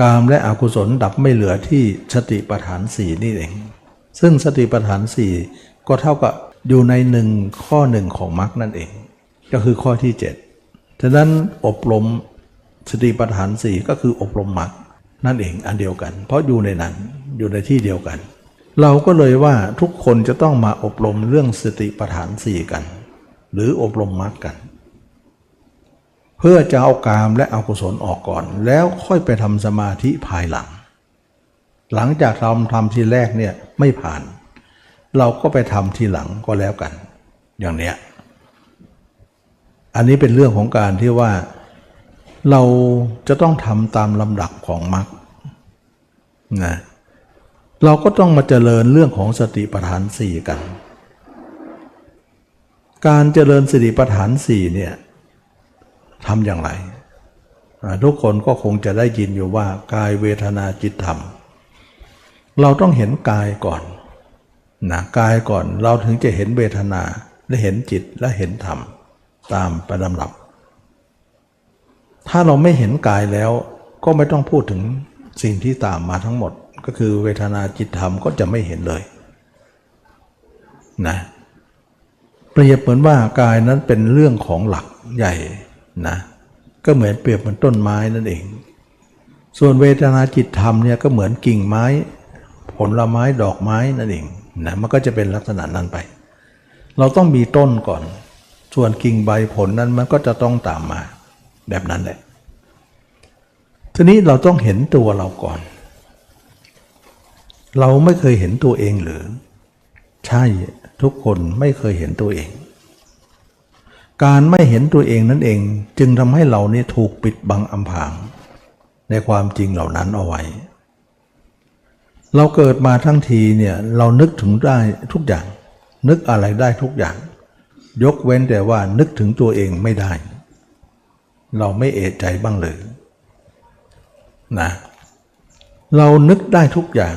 กามและอกุศลดับไม่เหลือที่สติปัฏฐานสี่นี่เอง ซึ่งสติปัฏฐานสี่ก็เท่ากับอยู่ในหนึ่งข้อหนึ่งของมรรคนั่นเอง ก็คือข้อที่เจ็ดฉะนั้นอบรมสติปัฏฐานสี่ก็คืออบรมมรรคนั่นเองอันเดียวกัน เพราะอยู่ในนั้นอยู่ในที่เดียวกัน เราก็เลยว่าทุกคนจะต้องมาอบรมเรื่องสติปัฏฐานสี่กัน หรืออบรมมรรคกัน เพื่อจะเอากามและเอากุศลออกก่อน แล้วค่อยไปทำสมาธิภายหลัง หลังจากทำทำทีแรกเนี่ยไม่ผ่าน เราก็ไปทำทีหลังก็แล้วกัน อย่างเนี้ยอันนี้เป็นเรื่องของการที่ว่าเราจะต้องทำตามลำดับของมรรคนะเราก็ต้องมาเจริญเรื่องของสติปัฏฐานสี่กัน การเจริญสติปัฏฐานสี่เนี่ย ทำอย่างไร ทุกคนก็คงจะได้ยินอยู่ว่ากายเวทนาจิตธรรม เราต้องเห็นกายก่อนนะกายก่อนเราถึงจะเห็นเวทนาและเห็นจิตและเห็นธรรม ตามประลำดับ ถ้าเราไม่เห็นกายแล้วก็ไม่ต้องพูดถึงสิ่งที่ตามมาทั้งหมด ก็คือเวทนาจิตธรรมก็จะไม่เห็นเลยนะเปรียบเหมือนว่ากายนั้นเป็นเรื่องของหลักใหญ่ นะก็เหมือนเปรียบเหมือนต้นไม้นั่นเอง ส่วนเวทนาจิตธรรมเนี่ยก็เหมือนกิ่งไม้ ผลไม้ดอกไม้นั่นเองนะมันก็จะเป็นลักษณะนั้นไป เราต้องมีต้นก่อน ส่วนกิ่งใบผลนั้นมันก็จะต้องตามมา แบบนั้นแหละทีนี้เราต้องเห็นตัวเราก่อน เราไม่เคยเห็นตัวเองหรือ ใช่ทุกคนไม่เคยเห็นตัวเอง การไม่เห็นตัวเองนั่นเองจึงทำให้เราเนี่ยถูกปิดบังอำพราง ในความจริงเหล่านั้นเอาไว้ เราเกิดมาทั้งทีเนี่ยเรานึกถึงได้ทุกอย่าง นึกอะไรได้ทุกอย่าง ยกเว้นแต่ว่านึกถึงตัวเองไม่ได้ เราไม่เอะใจบ้างเลยนะเรานึกได้ทุกอย่าง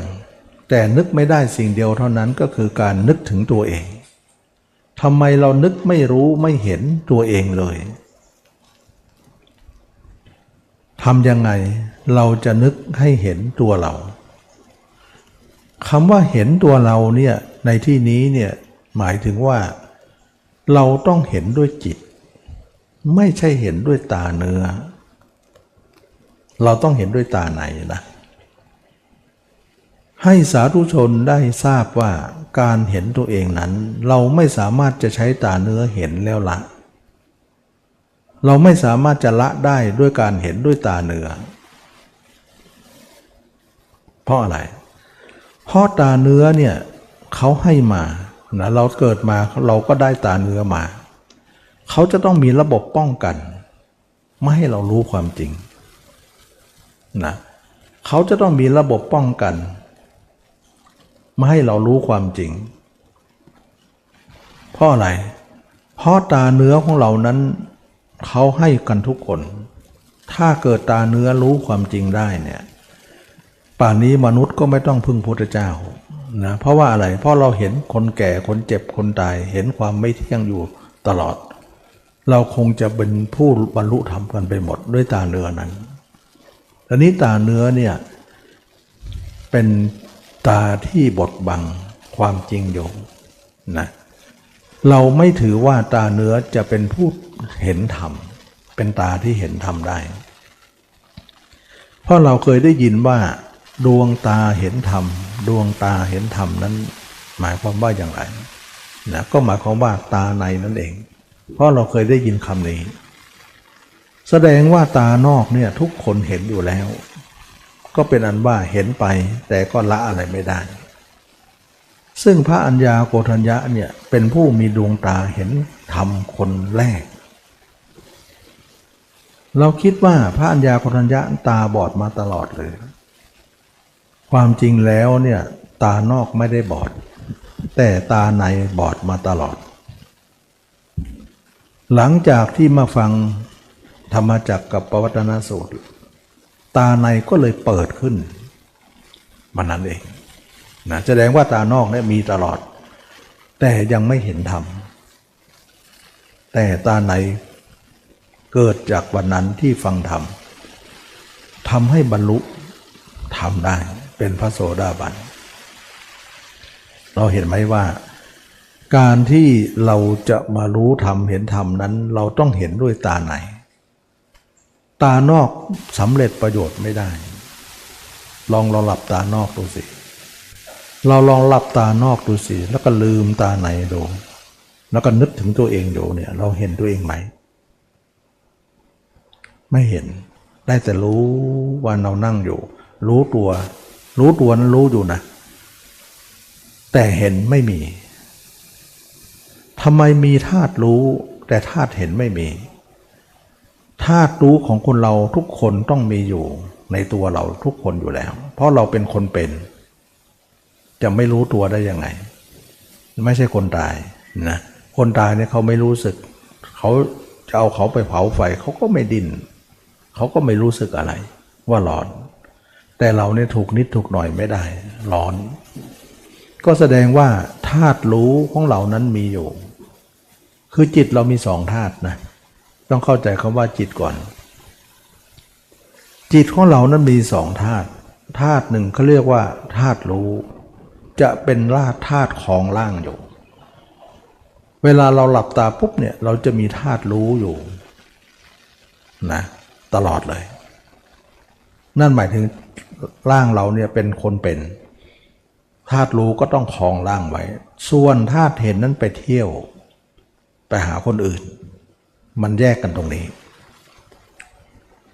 แต่นึกไม่ได้สิ่งเดียวเท่านั้นก็คือการนึกถึงตัวเอง ทำไมเรานึกไม่รู้ไม่เห็นตัวเองเลยทำยังไงเราจะนึกให้เห็นตัวเราคำว่าเห็นตัวเราเนี่ยในที่นี้เนี่ยหมายถึงว่า เราต้องเห็นด้วยจิต ไม่ใช่เห็นด้วยตาเนื้อ เราต้องเห็นด้วยตาไหนนะ ให้สาธุชนได้ทราบว่าการเห็นตัวเองนั้น เราไม่สามารถจะใช้ตาเนื้อเห็นแล้วละ เราไม่สามารถจะละได้ด้วยการเห็นด้วยตาเนื้อเพราะอะไรเพราะตาเนื้อเนี่ยเขาให้มานะเราเกิดมาเราก็ได้ตาเนื้อมา เขาจะต้องมีระบบป้องกัน ไม่ให้เรารู้ความจริงนะเขาจะต้องมีระบบป้องกัน ไม่ให้เรารู้ความจริง เพราะอะไร เพราะตาเนื้อของเรานั้นเขาให้กันทุกคน ถ้าเกิดตาเนื้อรู้ความจริงได้เนี่ย ป่านนี้มนุษย์ก็ไม่ต้องพึ่งพุทธเจ้านะ เพราะว่าอะไร เพราะเราเห็นคนแก่ คนเจ็บ คนตาย เห็นความไม่เที่ยงอยู่ตลอด เราคงจะเป็นผู้บรรลุธรรมกันไปหมดด้วยตาเนื้อนั้นตอนนี้ตาเนื้อเนี่ยเป็น ตาที่บดบังความจริงอยู่นะเราไม่ถือว่าตาเนื้อจะเป็นผู้เห็นธรรม เป็นตาที่เห็นธรรมได้ เพราะเราเคยได้ยินว่าดวงตาเห็นธรรม ดวงตาเห็นธรรมนั้น หมายความว่าอย่างไรนะก็หมายความว่าตาในนั่นเอง เพราะเราเคยได้ยินคำนี้ แสดงว่าตานอกเนี่ยทุกคนเห็นอยู่แล้ว ก็เป็นอันว่าเห็นไปแต่ก็ละอะไรไม่ได้ ซึ่งพระอัญญาโกฏัญญะเนี่ยเป็นผู้มีดวงตาเห็นธรรมคนแรก เราคิดว่าพระอัญญาโกฏัญญะตาบอดมาตลอดเลย ความจริงแล้วเนี่ยตานอกไม่ได้บอด แต่ตาในบอดมาตลอด หลังจากที่มาฟังธรรมจักกับปวัตนสูตร ตาในก็เลยเปิดขึ้นมันนั้นเองนะแสดงว่าตานอกเนี่ยมีตลอด แต่ยังไม่เห็นธรรมแต่ตาในเกิดจากวันนั้นที่ฟังธรรมทำให้บรรลุทำได้เป็นพระโสดาบัน เราเห็นไหมว่า การที่เราจะมารู้ธรรมเห็นธรรมนั้น เราต้องเห็นด้วยตาไหน ตานอกสำเร็จประโยชน์ไม่ได้ ลองเราหลับตานอกดูสิ เราลองหลับตานอกดูสิ แล้วก็ลืมตาในดู แล้วก็นึกถึงตัวเองดูเนี่ย เราเห็นตัวเองไหม ไม่เห็น ได้แต่รู้ว่าเรานั่งอยู่ รู้ตัว รู้ตัวนั้นรู้อยู่นะ แต่เห็นไม่มีทำไมมีธาตุรู้ แต่ธาตุเห็นไม่มี ธาตุรู้ของคนเราทุกคนต้องมีอยู่ในตัวเราทุกคนอยู่แล้ว เพราะเราเป็นคนเป็น จะไม่รู้ตัวได้ยังไง ไม่ใช่คนตายนะคนตายเนี่ยเขาไม่รู้สึก เขาจะเอาเขาไปเผาไฟเขาก็ไม่ดิน้นเขาก็ไม่รู้สึกอะไร ว่าร้อน แต่เราเนี่ยถูกนิดถูกหน่อยไม่ได้ ร้อน ก็แสดงว่าธาตุรู้ของเรานั้นมีอยู่ คือจิตเรามีสองธาตุนะ ต้องเข้าใจคำว่าจิตก่อน จิตของเรานั้นมีสองธาตุธาตุหนึ่งเขาเรียกว่าธาตุรู้ จะเป็นราธาตุของล่างอยู่ เวลาเราหลับตาปุ๊บเนี่ยเราจะมีธาตุรู้อยู่นะตลอดเลย นั่นหมายถึงร่างเราเนี่ยเป็นคนเป็นธาตุรู้ก็ต้องคลองร่างไว้ ส่วนธาตุเห็นนั้นไปเที่ยว ไปหาคนอื่น มันแยกกันตรงนี้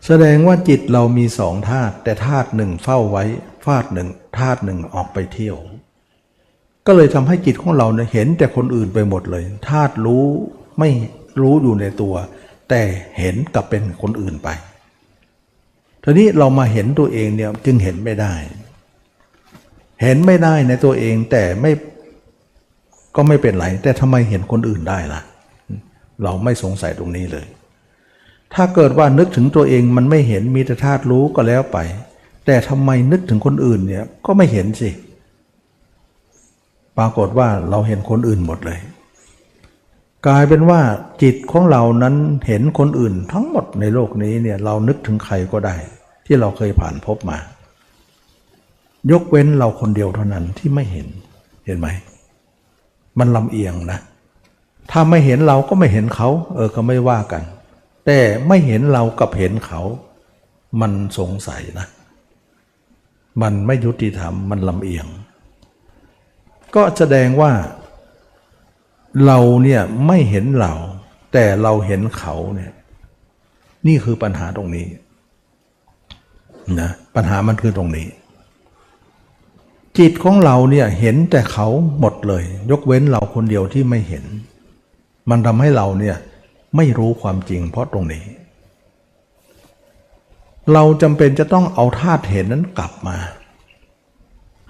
แสดงว่าจิตเรามีสองธาตุแต่ธาตุหนึ่งเฝ้าไว้ธาตุหนึ่งธาตุหนึ่งออกไปเที่ยว ก็เลยทำให้จิตของเราเนี่ยเห็นแต่คนอื่นไปหมดเลยธาตุรู้ไม่รู้อยู่ในตัว แต่เห็นกับเป็นคนอื่นไปทีนี้เรามาเห็นตัวเองเนี่ยจึงเห็นไม่ได้ เห็นไม่ได้ในตัวเองแต่ไม่ก็ไม่เป็นไร แต่ทำไมเห็นคนอื่นได้ล่ะ เราไม่สงสัยตรงนี้เลย ถ้าเกิดว่านึกถึงตัวเองมันไม่เห็นมีแต่ธาตุรู้ก็แล้วไป แต่ทำไมนึกถึงคนอื่นเนี่ยก็ไม่เห็นสิ ปรากฏว่าเราเห็นคนอื่นหมดเลย กลายเป็นว่าจิตของเรานั้นเห็นคนอื่นทั้งหมดในโลกนี้เนี่ยเรานึกถึงใครก็ได้ ที่เราเคยผ่านพบมา ยกเว้นเราคนเดียวเท่านั้นที่ไม่เห็นเห็นไหม มันลำเอียงนะ ถ้าไม่เห็นเราก็ไม่เห็นเขา เออก็ไม่ว่ากัน แต่ไม่เห็นเรากับเห็นเขา มันสงสัยนะ มันไม่ยุติธรรมมันลำเอียง ก็แสดงว่า เราเนี่ยไม่เห็นเรา แต่เราเห็นเขาเนี่ย นี่คือปัญหาตรงนี้นะปัญหามันคือตรงนี้ จิตของเราเนี่ยเห็นแต่เขาหมดเลย ยกเว้นเราคนเดียวที่ไม่เห็น มันทำให้เราเนี่ยไม่รู้ความจริงเพราะตรงนี้ เราจำเป็นจะต้องเอาธาตุเห็นนั้นกลับมา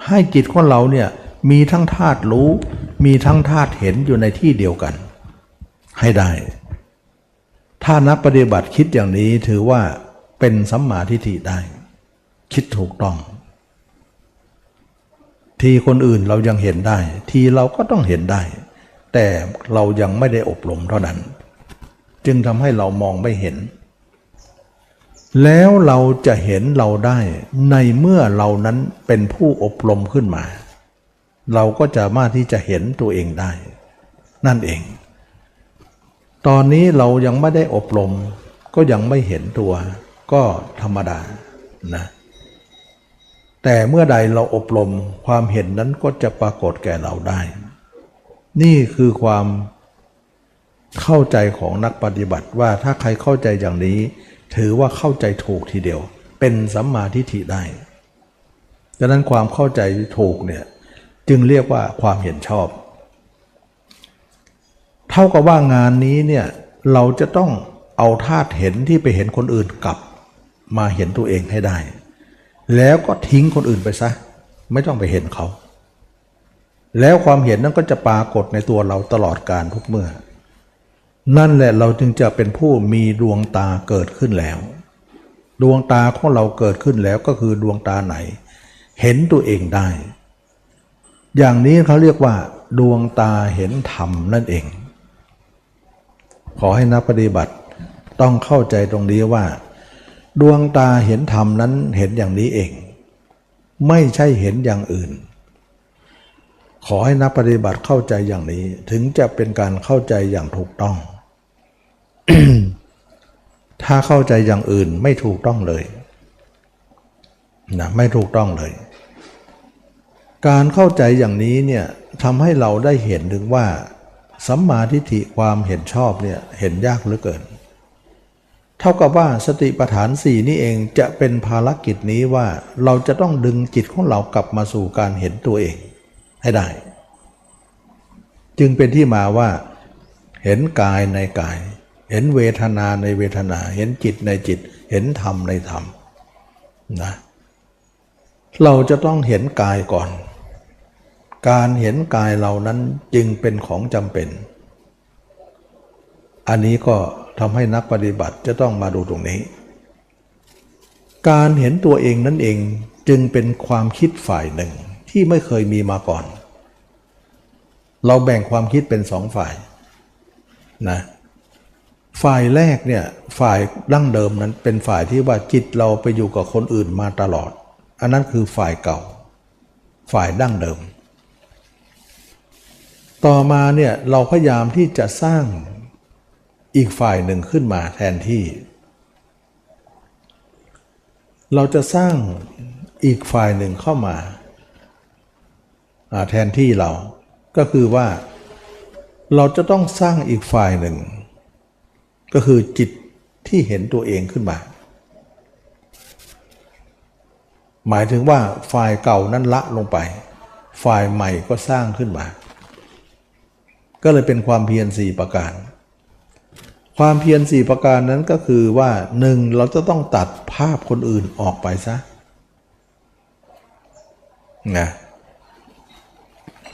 ให้จิตของเราเนี่ยมีทั้งธาตุรู้ มีทั้งธาตุเห็นอยู่ในที่เดียวกัน ให้ได้ ถ้านักปฏิบัติคิดอย่างนี้ถือว่าเป็นสัมมาทิฏฐิได้ คิดถูกต้อง ทีคนอื่นเรายังเห็นได้ ทีเราก็ต้องเห็นได้ แต่เรายังไม่ได้อบรมเท่านั้น จึงทำให้เรามองไม่เห็น แล้วเราจะเห็นเราได้ในเมื่อเรานั้นเป็นผู้อบรมขึ้นมา เราก็จะมาที่จะเห็นตัวเองได้ นั่นเอง ตอนนี้เรายังไม่ได้อบรม ก็ยังไม่เห็นตัว ก็ธรรมดานะแต่เมื่อใดเราอบรมความเห็นนั้นก็จะปรากฏแก่เราได้ นี่คือความเข้าใจของนักปฏิบัติว่าถ้าใครเข้าใจอย่างนี้ ถือว่าเข้าใจถูกทีเดียว เป็นสัมมาทิฏฐิได้ดังนั้นความเข้าใจถูกเนี่ยจึงเรียกว่าความเห็นชอบ เท่ากับว่างานนี้เนี่ยเราจะต้องเอาธาตุเห็นที่ไปเห็นคนอื่นกลับ มาเห็นตัวเองให้ได้ แล้วก็ทิ้งคนอื่นไปซะ ไม่ต้องไปเห็นเขา แล้วความเห็นนั้นก็จะปรากฏในตัวเราตลอดการทุกเมื่อ นั่นแหละเราจึงจะเป็นผู้มีดวงตาเกิดขึ้นแล้ว ดวงตาของเราเกิดขึ้นแล้วก็คือดวงตาไหน เห็นตัวเองได้ อย่างนี้เขาเรียกว่า ดวงตาเห็นธรรมนั่นเอง ขอให้นักปฏิบัติต้องเข้าใจตรงนี้ว่า ดวงตาเห็นธรรมนั้นเห็นอย่างนี้เอง ไม่ใช่เห็นอย่างอื่น ขอให้นักปฏิบัติเข้าใจอย่างนี้ ถึงจะเป็นการเข้าใจอย่างถูกต้อง ถ้าเข้าใจอย่างอื่นไม่ถูกต้องเลยนะไม่ถูกต้องเลย การเข้าใจอย่างนี้เนี่ยทำให้เราได้เห็นถึงว่าสัมมาทิฏฐิความเห็นชอบเนี่ยเห็นยากเหลือเกิน เท่ากับว่าสติปัฏฐานสี่นี่เองจะเป็นภารกิจนี้ว่าเราจะต้องดึงจิตของเรากลับมาสู่การเห็นตัวเอง ให้ได้ จึงเป็นที่มาว่า เห็นกายในกาย เห็นเวทนาในเวทนา เห็นจิตในจิต เห็นธรรมในธรรมนะเราจะต้องเห็นกายก่อน การเห็นกายเหล่านั้นจึงเป็นของจำเป็น อันนี้ก็ทำให้นักปฏิบัติจะต้องมาดูตรงนี้ การเห็นตัวเองนั่นเองจึงเป็นความคิดฝ่ายหนึ่ง ที่ไม่เคยมีมาก่อน เราแบ่งความคิดเป็นสองฝ่ายนะฝ่ายแรกเนี่ยฝ่ายดั้งเดิมนั้นเป็นฝ่ายที่ว่าจิตเราไปอยู่กับคนอื่นมาตลอด อันนั้นคือฝ่ายเก่า ฝ่ายดั้งเดิม ต่อมาเนี่ยเราพยายามที่จะสร้างอีกฝ่ายหนึ่งขึ้นมาแทนที่ เราจะสร้างอีกฝ่ายหนึ่งเข้ามา แทนที่เรา ก็คือว่าเราจะต้องสร้างอีกฝ่ายหนึ่ง ก็คือจิตที่เห็นตัวเองขึ้นมา หมายถึงว่าฝ่ายเก่านั้นละลงไป ฝ่ายใหม่ก็สร้างขึ้นมา ก็เลยเป็นความเพียรสี่ประการ ความเพียรสี่ประการนั้นก็คือว่าหนึ่งเราจะต้องตัดภาพคนอื่นออกไปซะนะ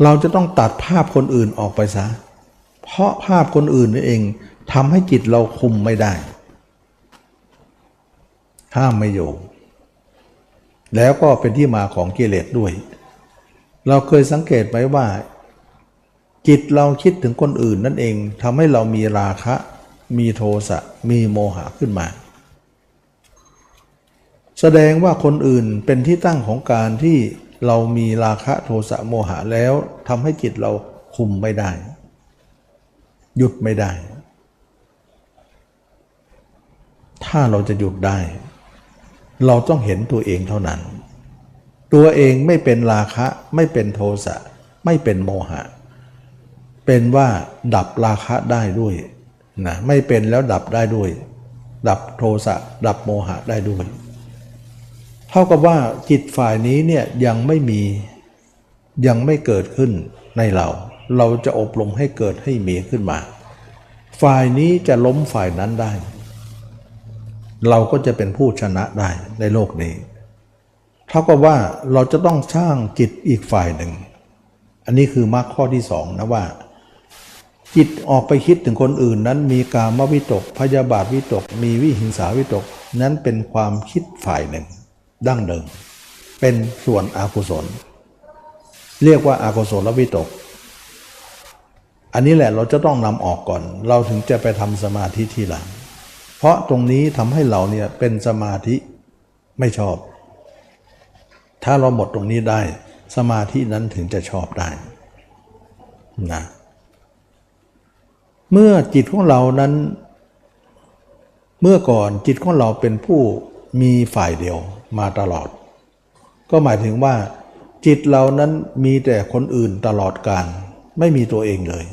เราจะต้องตัดภาพคนอื่นออกไปซะ เพราะภาพคนอื่นนี่เองทำให้จิตเราคุมไม่ได้ ห้ามไม่อยู่ แล้วก็เป็นที่มาของกิเลสด้วย เราเคยสังเกตไหมว่า จิตเราคิดถึงคนอื่นนั่นเองทำให้เรามีราคะ มีโทสะ มีโมหะขึ้นมา แสดงว่าคนอื่นเป็นที่ตั้งของการที่ เรามีราคะโทสะโมหะแล้วทำให้จิตเราคุมไม่ได้ หยุดไม่ได้ ถ้าเราจะหยุดได้ เราต้องเห็นตัวเองเท่านั้น ตัวเองไม่เป็นราคะไม่เป็นโทสะไม่เป็นโมหะ เป็นว่าดับราคะได้ด้วยนะไม่เป็นแล้วดับได้ด้วย ดับโทสะดับโมหะได้ด้วย เท่ากับว่าจิตฝ่ายนี้เนี่ยยังไม่มียังไม่เกิดขึ้นในเรา เราจะอบรมให้เกิดให้มีขึ้นมา ฝ่ายนี้จะล้มฝ่ายนั้นได้ เราก็จะเป็นผู้ชนะได้ในโลกนี้ เท่ากับว่าเราจะต้องสร้างจิตอีกฝ่ายหนึ่ง อันนี้คือมรรคข้อที่สองนะว่า จิตออกไปคิดถึงคนอื่นนั้นมีกามวิตกพยาบาทวิตก มีวิหิงสาวิตก นั้นเป็นความคิดฝ่ายหนึ่ง ดั้งเดิม เป็นส่วนอากุศล เรียกว่าอากุศลวิตก อันนี้แหละเราจะต้องนำออกก่อน เราถึงจะไปทำสมาธิทีหลัง เพราะตรงนี้ทำให้เราเนี่ยเป็นสมาธิไม่ชอบ ถ้าเราหมดตรงนี้ได้สมาธินั้นถึงจะชอบได้นะเมื่อจิตของเรานั้น เมื่อก่อนจิตของเราเป็นผู้ มีฝ่ายเดียวมาตลอด ก็หมายถึงว่า จิตเรานั้นมีแต่คนอื่นตลอดการ ไม่มีตัวเองเลย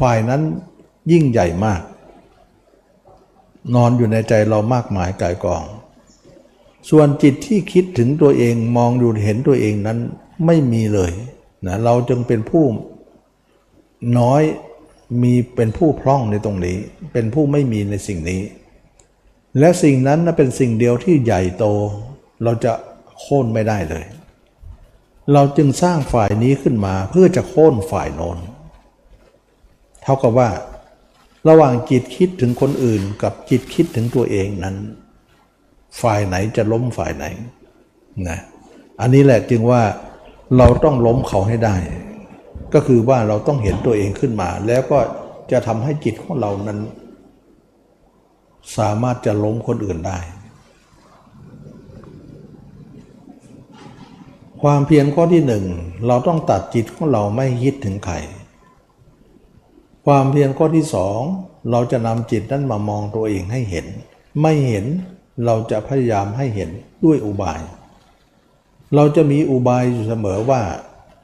ฝ่ายนั้นยิ่งใหญ่มาก นอนอยู่ในใจเรามากมายกายกอง ส่วนจิตที่คิดถึงตัวเองมองดูเห็นตัวเองนั้นไม่มีเลยนะเราจึงเป็นผู้น้อยมีเป็นผู้พร่องในตรงนี้ เป็นผู้ไม่มีในสิ่งนี้ และสิ่งนั้นเป็นสิ่งเดียวที่ใหญ่โต เราจะโค่นไม่ได้เลย เราจึงสร้างฝ่ายนี้ขึ้นมาเพื่อจะโค่นฝ่ายโน้นเท่ากับว่า ระหว่างจิตคิดถึงคนอื่นกับจิตคิดถึงตัวเองนั้น ฝ่ายไหนจะล้มฝ่ายไหนนะอันนี้แหละจึงว่าเราต้องล้มเขาให้ได้ ก็คือว่าเราต้องเห็นตัวเองขึ้นมา แล้วก็จะทำให้จิตของเรานั้น สามารถจะล้มคนอื่นได้ ความเพียรข้อที่หนึ่งเราต้องตัดจิตของเราไม่คิดถึงใครความเพียรข้อที่สองเราจะนำจิตนั้นมามองตัวเองให้เห็น ไม่เห็นเราจะพยายามให้เห็นด้วยอุบาย เราจะมีอุบายอยู่เสมอว่า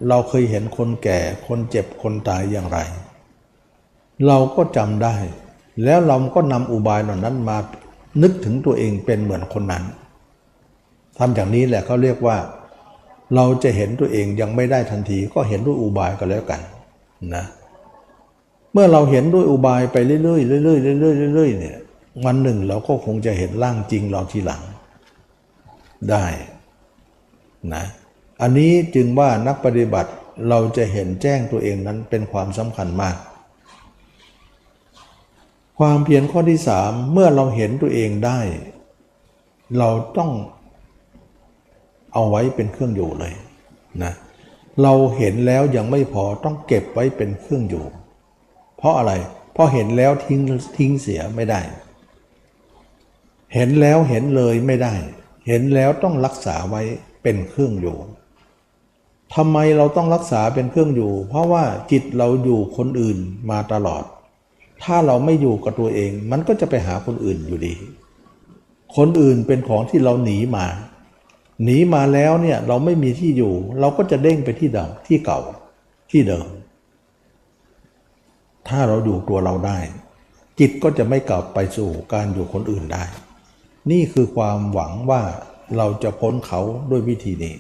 เราเคยเห็นคนแก่คนเจ็บคนตายอย่างไร เราก็จำได้ แล้วเราก็นำอุบายเหล่านั้นมานึกถึงตัวเองเป็นเหมือนคนนั้นทำอย่างนี้แหละเขาเรียกว่า เราจะเห็นตัวเองยังไม่ได้ทันทีก็เห็นด้วยอุบายก็แล้วกันนะเมื่อเราเห็นด้วยอุบายไปเรื่อยๆเรื่อยๆเรื่อยๆเรื่อยๆเนี่ยวันหนึ่งเราก็คงจะเห็นร่างจริงเราทีหลังได้นะอันนี้จึงว่านักปฏิบัติเราจะเห็นแจ้งตัวเองนั้นเป็นความสำคัญมาก ความเพียรข้อที่สามเมื่อเราเห็นตัวเองได้ เราต้องเอาไว้เป็นเครื่องอยู่เลยนะเราเห็นแล้วยังไม่พอต้องเก็บไว้เป็นเครื่องอยู่ เพราะอะไร เพราะเห็นแล้วทิ้งทิ้งเสียไม่ได้ เห็นแล้วเห็นเลยไม่ได้ เห็นแล้วต้องรักษาไว้เป็นเครื่องอยู่ทำไมเราต้องรักษาเป็นเครื่องอยู่ เพราะว่าจิตเราอยู่คนอื่นมาตลอด ถ้าเราไม่อยู่กับตัวเอง มันก็จะไปหาคนอื่นอยู่ดี คนอื่นเป็นของที่เราหนีมา หนีมาแล้วเนี่ยเราไม่มีที่อยู่ เราก็จะเด้งไปที่เดิมที่เก่าที่เดิม ถ้าเราอยู่ตัวเราได้ จิตก็จะไม่กลับไปสู่การอยู่คนอื่นได้ นี่คือความหวังว่าเราจะพ้นเขาด้วยวิธีนี้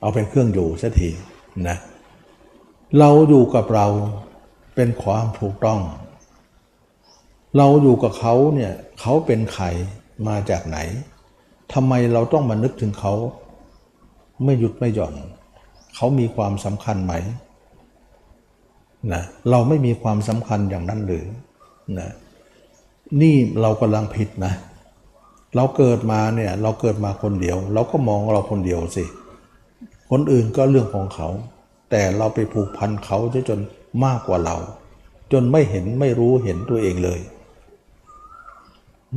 เอาเป็นเครื่องอยู่สักทีนะ เราอยู่กับเรา เป็นความถูกต้อง เราอยู่กับเขาเนี่ยเขาเป็นใครมาจากไหนทำไมเราต้องมานึกถึงเขา ไม่หยุดไม่หย่อน เขามีความสำคัญไหมนะเราไม่มีความสำคัญอย่างนั้นหรือนะนี่เรากำลังผิดนะ เราเกิดมาเนี่ยเราเกิดมาคนเดียว เราก็มองเราคนเดียวสิ คนอื่นก็เรื่องของเขา แต่เราไปผูกพันเขาจนจน มากกว่าเรา จนไม่เห็นไม่รู้เห็นตัวเองเลย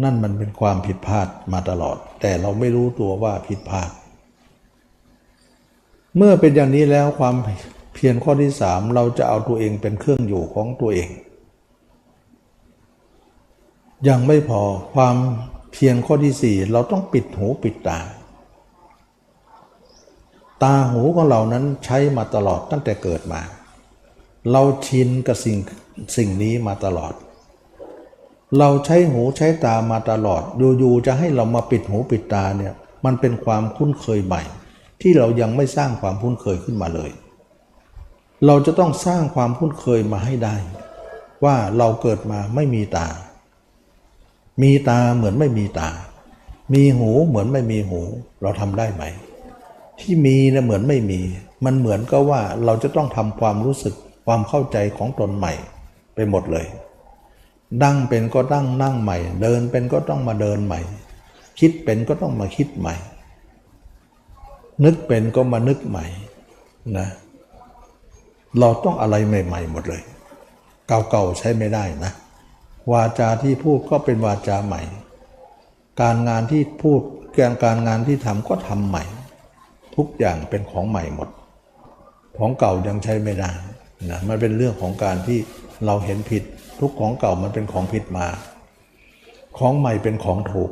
นั่นมันเป็นความผิดพลาดมาตลอด แต่เราไม่รู้ตัวว่าผิดพลาด เมื่อเป็นอย่างนี้แล้วความเพียรข้อที่สามเราจะเอาตัวเองเป็นเครื่องอยู่ของตัวเอง ยังไม่พอความเพียรข้อที่สี่เราต้องปิดหูปิดตา ตาหูของเรานั้นใช้มาตลอดตั้งแต่เกิดมา เราชินกับสิ่งสิ่งนี้มาตลอด เราใช้หูใช้ตามาตลอดอยู่ๆจะให้เรามาปิดหูปิดตาเนี่ยมันเป็นความคุ้นเคยใหม่ ที่เรายังไม่สร้างความคุ้นเคยขึ้นมาเลย เราจะต้องสร้างความคุ้นเคยมาให้ได้ ว่าเราเกิดมาไม่มีตา มีตาเหมือนไม่มีตา มีหูเหมือนไม่มีหู เราทำได้ไหม ที่มีนะเหมือนไม่มี มันเหมือนก็ว่าเราจะต้องทำความรู้สึก ความเข้าใจของตนใหม่ไปหมดเลย ดั้งเป็นก็ตั้งนั่งใหม่ เดินเป็นก็ต้องมาเดินใหม่ คิดเป็นก็ต้องมาคิดใหม่ นึกเป็นก็มานึกใหม่นะเราต้องอะไรใหม่ ๆ หมดเลย เก่าๆใช้ไม่ได้นะ วาจาที่พูดก็เป็นวาจาใหม่ การงานที่พูดการการงานที่ทำก็ทำใหม่ ทุกอย่างเป็นของใหม่หมด ของเก่ายังใช้ไม่ได้ นะมันเป็นเรื่องของการที่เราเห็นผิดทุกของเก่ามันเป็นของผิดมา ของใหม่เป็นของถูก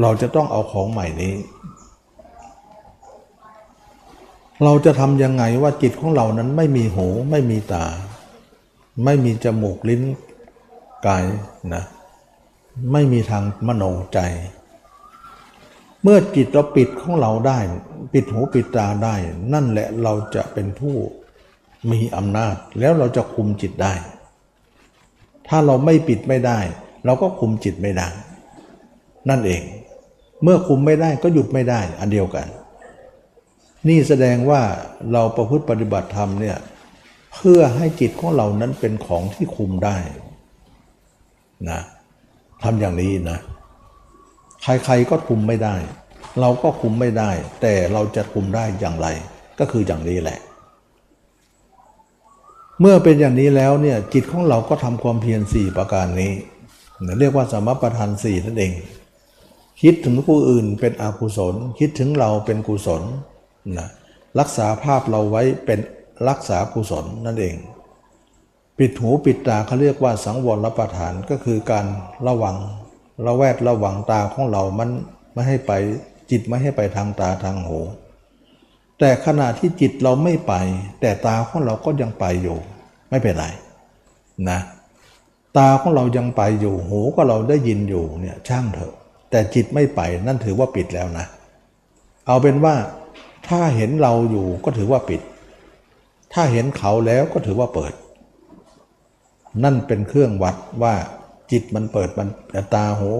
เราจะต้องเอาของใหม่นี้ เราจะทำยังไงว่าจิตของเรานั้นไม่มีหู ไม่มีตา ไม่มีจมูกลิ้นกายนะไม่มีทางมโนใจ เมื่อจิตเราปิดของเราได้ ปิดหูปิดตาได้ นั่นแหละเราจะเป็นผู้ มีอำนาจแล้วเราจะคุมจิตได้ ถ้าเราไม่ปิดไม่ได้ เราก็คุมจิตไม่ได้ นั่นเอง เมื่อคุมไม่ได้ก็หยุดไม่ได้ อันเดียวกัน นี่แสดงว่าเราประพฤติปฏิบัติธรรมเนี่ยเพื่อให้จิตของเรานั้นเป็นของที่คุมได้นะทำอย่างนี้นะ ใครๆก็คุมไม่ได้ เราก็คุมไม่ได้ แต่เราจะคุมได้อย่างไร ก็คืออย่างนี้แหละ เมื่อเป็นอย่างนี้แล้วเนี่ยจิตของเราก็ทำความเพียรสี่ประการนี้เรียกว่าสมประทานสี่นั่นเอง คิดถึงผู้อื่นเป็นอกุศล คิดถึงเราเป็นกุศลนะรักษาภาพเราไว้เป็นรักษากุศลนั่นเอง ปิดหูปิดตาเขาเรียกว่าสังวรรับประทานก็คือการระวังระแวดระวังตาของเรามันไม่ให้ไปจิตไม่ให้ไปทางตาทางหูแต่ขณะที่จิตเราไม่ไป แต่ตาของเราก็ยังไปอยู่ ไม่เป็นไรนะตาของเรายังไปอยู่หูก็เราได้ยินอยู่เนี่ยช่างเถอะ แต่จิตไม่ไปนั่นถือว่าปิดแล้วนะ เอาเป็นว่าถ้าเห็นเราอยู่ก็ถือว่าปิด ถ้าเห็นเขาแล้วก็ถือว่าเปิด นั่นเป็นเครื่องวัดว่าจิตมันเปิดมันตาหู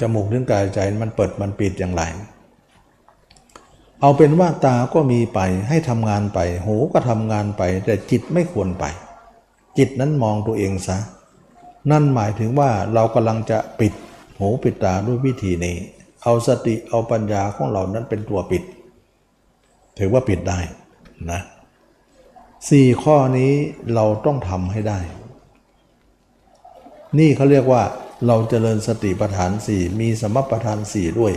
จมูกลิ้นกายใจมันเปิดมันปิดอย่างไร เอาเป็นว่าตาก็มีไปให้ทำงานไป หูก็ทำงานไป แต่จิตไม่ควรไป จิตนั้นมองตัวเองซะ นั่นหมายถึงว่าเรากำลังจะปิด หูปิดตาด้วยวิธีนี้ เอาสติเอาปัญญาของเรานั้นเป็นตัวปิด ถือว่าปิดได้นะสี่ข้อนี้เราต้องทำให้ได้ นี่เขาเรียกว่าเราเจริญสติปัฏฐานสี่มีสมปัฏฐานสี่ด้วย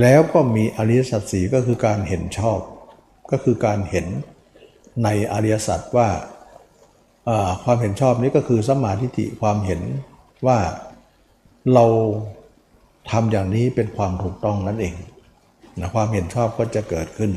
แล้วก็มีอริยสัจสี่ก็คือการเห็นชอบ ก็คือการเห็นในอริยสัจว่าความเห็นชอบนี้ก็คือสมาธิิความเห็นว่าเราทำอย่างนี้เป็นความถูกต้องนั่นเองนะความเห็นชอบก็จะเกิดขึ้น